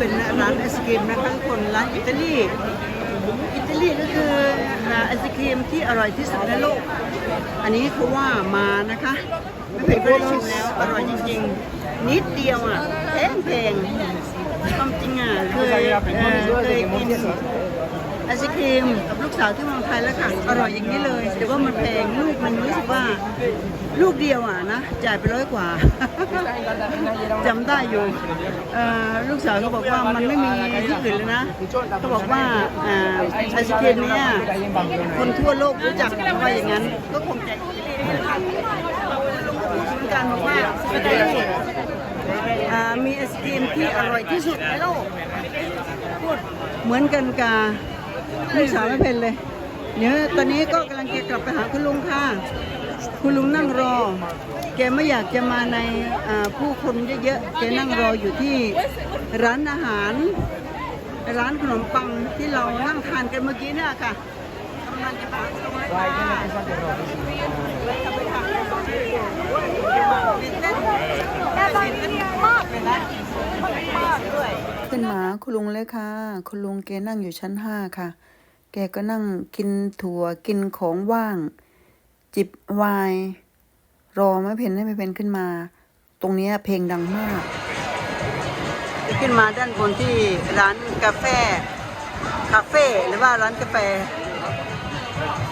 เป็นร้านไอศครีมนะคะทุกคนร้านอิตาลีอิตาลีก็คืออ่าไอศครีมที่อร่อยที่สุดในโลก อันนี้เขาว่ามานะคะไม่เคยได้ชิมแล้วอร่อยจริงๆ นิดเดียวอะแพงแพงๆความจริงอะเคยเคยกิน ไอศครีมกับลูกสาวที่เมืองไทยแล้วค่ะ อร่อยอย่างนี้เลยแต่ว่ามันแพงลูกมันรู้สึกว่าลูกเดียวอะนะจ่ายไปร้อยกว่า จำได้อยู่ลูกสาวเขาบอกว่ามันไม่มีที่อื่นเลยนะเขาบอกว่าไอศครีมเนี้ยคนทั่วโลกรู้จักเขาว่าอย่างนั้น ก็คงจะอิตาลีนี่แหละค่ะเราลงพูดเหมือนกันบอกว่าอิตาลีอ่ามีไอศครีมที่อร่อยที่สุดในโลกพูดเหมือนกันกับ ลูกสาวไม่เป็นเลยเดี๋ยวตอนนี้ก็กำลังจะกลับไปหาคุณลุงค่ะ คุณลุงนั่งรอ แกไม่อยากจะมาในอ่าผู้คนเยอะๆ แกนั่งรออยู่ที่ร้านอาหาร ร้านขนมปังที่เรานั่งทานกันเมื่อกี้เนี่ยค่ะกำลังจะไปหาคุณลุงแล้วค่ะ ตื่นเต้นแต่ตอนนี้มากเลยนะมากด้วยขึ้นมาคุณลุงเลยค่ะ คุณลุงแกนั่งอยู่ชั้นห้าค่ะ แกก็นั่งกินถั่วกินของว่าง จิบไวน์รอไม่เพนให้ไม่เพนขึ้นมา ตรงเนี้ยเพลงดังมากขึ้นมาด้านบนที่ร้านกาแฟคาเฟ่หรือว่าร้านกาแฟ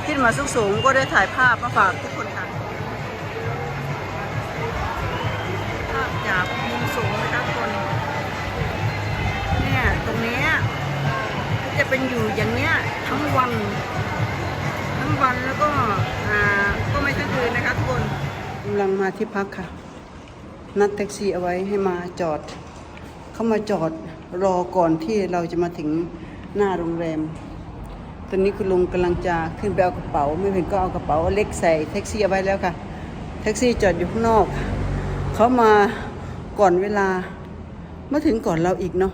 ขึ้นมาสูงๆก็ได้ถ่ายภาพมาฝากทุก เป็นอยู่อย่างเนี้ยทั้งวัน ทั้งวันแล้วก็อ่าก็ไม่ทั้งคืนนะคะทุกคนกำลังมาที่พักค่ะ นัดแท็กซี่เอาไว้ให้มาจอด เข้ามาจอดรอก่อนที่เราจะมาถึงหน้าโรงแรม ตอนนี้คุณลุงกำลังจะขึ้นไปเอากระเป๋า ไม่เห็นก็เอากระเป๋าเล็กใส่แท็กซี่เอาไว้แล้วค่ะ แท็กซี่จอดอยู่ข้างนอก เขามาก่อนเวลามาถึงก่อนเราอีกเนาะ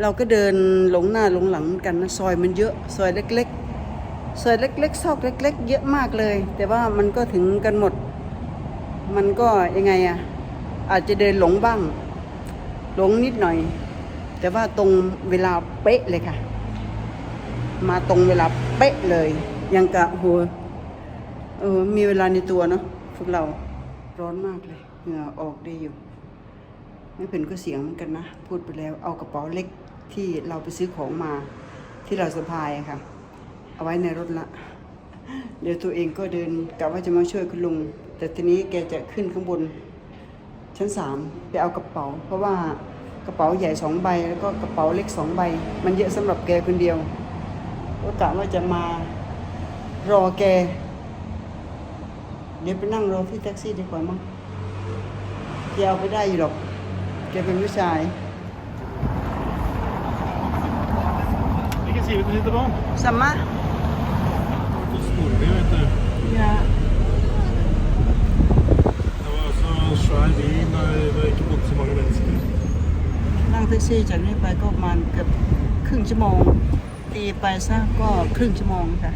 เราก็เดินหลงหน้าหลงหลังกันนะซอยมันเยอะซอยเล็ก ๆ ซอยเล็ก ๆ ซอกเล็ก ๆ เยอะมากเลย แต่ว่ามันก็ถึงกันหมด มันก็ยังไงอะอาจจะเดินหลงบ้าง หลงนิดหน่อย แต่ว่าตรงเวลาเป๊ะเลยค่ะ มาตรงเวลาเป๊ะเลย ยังกะโหเออมีเวลาในตัวเนาะพวกเราร้อนมากเลยเหงื่อออกได้อยู่ไม่เป็นก็เสียงเหมือนกันนะ พูดไปแล้วเอากระเป๋าเล็ก ที่เราไปซื้อของมาที่เราสะพายค่ะ เอาไว้ในรถละ เดี๋ยวตัวเองก็เดินกะว่าจะมาช่วยคุณลุง แต่ทีนี้แกจะขึ้นข้างบน ชั้นสามไปเอากระเป๋า เพราะว่ากระเป๋าใหญ่สองใบ แล้วก็กระเป๋าเล็กสองใบ มันเยอะสำหรับแกคนเดียว ก็กะว่าจะมารอแก เดี๋ยวไปนั่งรอที่แท็กซี่ดีกว่ามั้งแกเอาไปได้อยู่หรอกแกเป็นผู้ชาย Vilken sida du sitter på? สัมมา På Storby, vet du. ยา Det var så svær bil, og det var ikke bodde så mange mennesker. นั่งแท็กซี่จากนี้ไปก็ประมาณเกือบครึ่งชั่วโมง ตีไปซะก็ครึ่งชั่วโมงค่ะ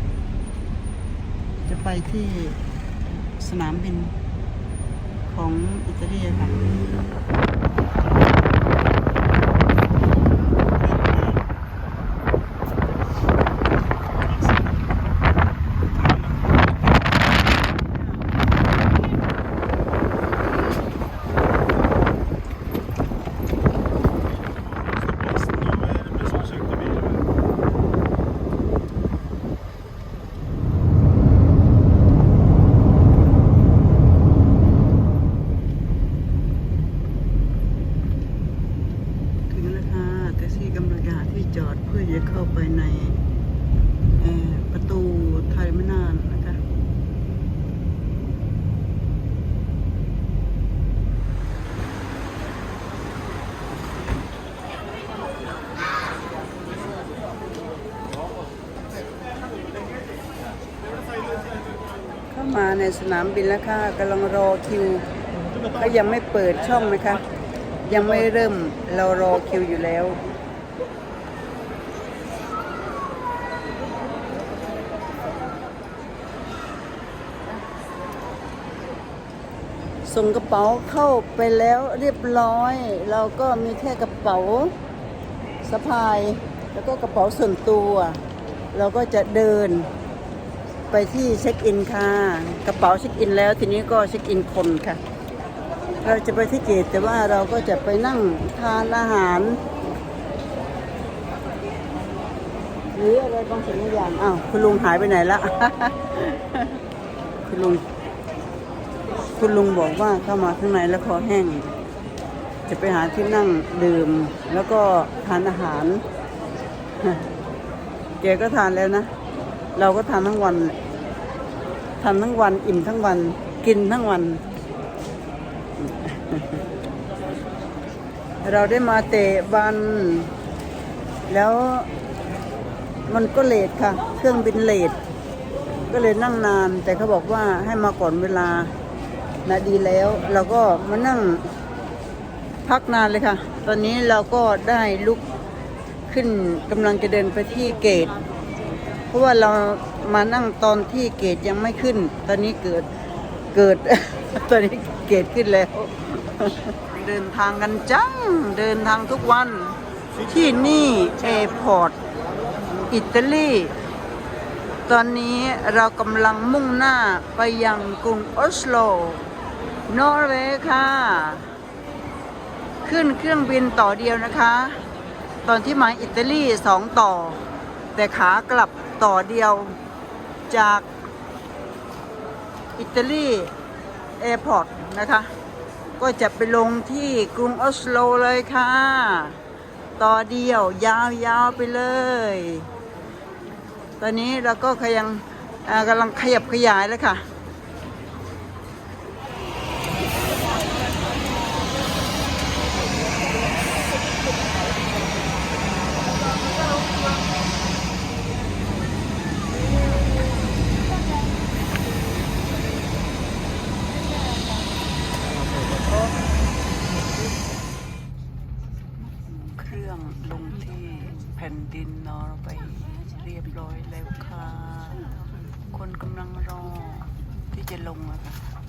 จะไปที่สนามบินของอิตาลีค่ะ Det ble så søkte biler. ถึงแล้วค่ะ แท็กซี่กำลังหาที่จอดเพื่อจะเข้าไปในประตูไทยไม่นานนะคะเข้ามาในสนามบินแล้วค่ะกำลังรอคิว ก็ยังไม่เปิดช่องนะคะ ยังไม่เริ่มเรารอคิวอยู่แล้ว ส่งกระเป๋าเข้าไปแล้วเรียบร้อย เราก็มีแค่กระเป๋าสะพาย แล้วก็กระเป๋าส่วนตัว เราก็จะเดินไปที่เช็คอินค่ะ กระเป๋าเช็คอินแล้วทีนี้ก็เช็คอินคนค่ะ เราจะไปที่เกตแต่ว่าเราก็จะไปนั่งทานอาหาร หรืออะไรบางสิ่งบางอย่างอ้าวคุณลุงหายไปไหนละ คุณลุง คุณลุงบอกว่าเข้ามาข้างในแล้วคอแห้ง จะไปหาที่นั่งดื่ม แล้วก็ทานอาหารแกก็ทานแล้วนะ เราก็ทานทั้งวันทานทั้งวันอิ่มทั้งวัน กินทั้งวัน เราได้มาเตะบันแล้วมันก็เลทค่ะ เครื่องบินเลทก็เลยนั่งนาน แต่เขาบอกว่าให้มาก่อนเวลานะดีแล้ว เราก็มานั่งพักนานเลยค่ะ ตอนนี้เราก็ได้ลุกขึ้นกำลังจะเดินไปที่เกต เพราะว่าเรามานั่งตอนที่เกตยังไม่ขึ้น ตอนนี้เกิดเกิด ตอนนี้เกตขึ้นแล้ว เดินทางกันจัง เดินทางทุกวัน ที่นี่เอร์พอร์ตอิตาลีตอนนี้เรากำลังมุ่งหน้าไปยังกรุงออสโล นอร์เวย์ค่ะ ขึ้นเครื่องบินต่อเดียวนะคะ ตอนที่มาอิตาลีสองต่อ แต่ขากลับต่อเดียวจากอิตาลีแอร์พอร์ตนะคะ ก็จะไปลงที่กรุงออสโลเลยค่ะ ต่อเดียวยาวๆไปเลย ตอนนี้เราก็ขยังกำลังขยับขยายแล้วค่ะ เครื่องลงที่แผ่นดินนอร์เวย์เรียบร้อยแล้วค่ะ คนกำลังรอที่จะลงอะค่ะ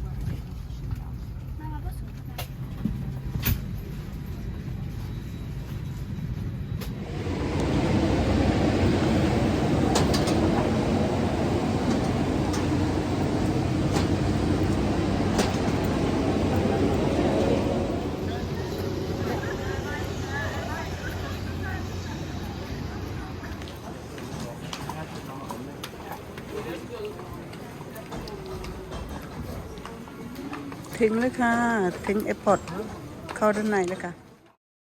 ถึงแล้วค่ะ ถึงแอร์พอร์ตเข้าด้านในแล้วค่ะ